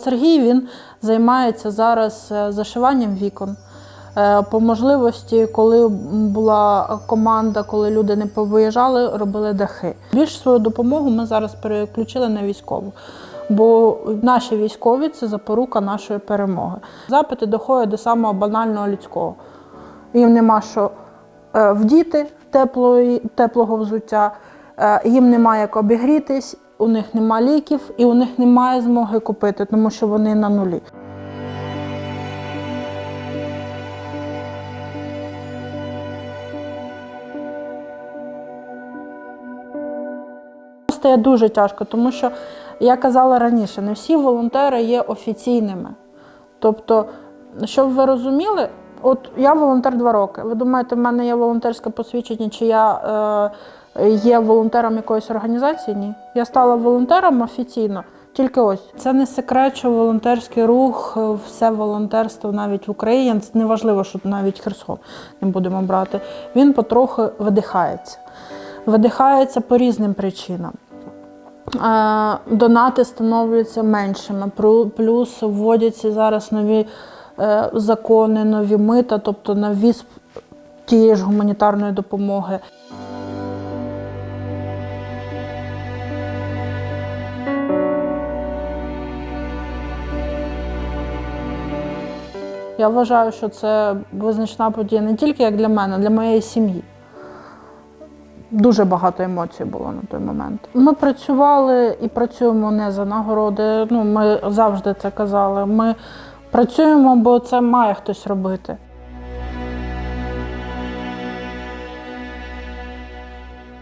Сергій він займається зараз е, зашиванням вікон. Е, По можливості, коли була команда, коли люди не повиїжджали, робили дахи. Більш свою допомогу ми зараз переключили на військову, бо наші військові це запорука нашої перемоги. Запити доходять до самого банального людського. Їм нема що е, вдіти теплої, теплого взуття, їм немає як обігрітись, у них нема ліків і у них немає змоги купити, тому що вони на нулі. Стає дуже тяжко, тому що я казала раніше, не всі волонтери є офіційними. Тобто, щоб ви розуміли, от я волонтер два роки. Ви думаєте, в мене є волонтерське посвідчення, чи я е, є волонтером якоїсь організації? Ні. Я стала волонтером офіційно. Тільки ось це не секрет, що волонтерський рух, е, все волонтерство навіть в Україні, неважливо, що навіть Херсон не будемо брати. Він потроху видихається. Видихається по різним причинам. Е, Донати становляться меншими, плюс вводяться зараз нові закони, нові мита, тобто на ввіз тієї ж гуманітарної допомоги. Я вважаю, що це визначна подія не тільки як для мене, а для моєї сім'ї. Дуже багато емоцій було на той момент. Ми працювали і працюємо не за нагороди. Ну, ми завжди це казали. Ми працюємо, бо це має хтось робити.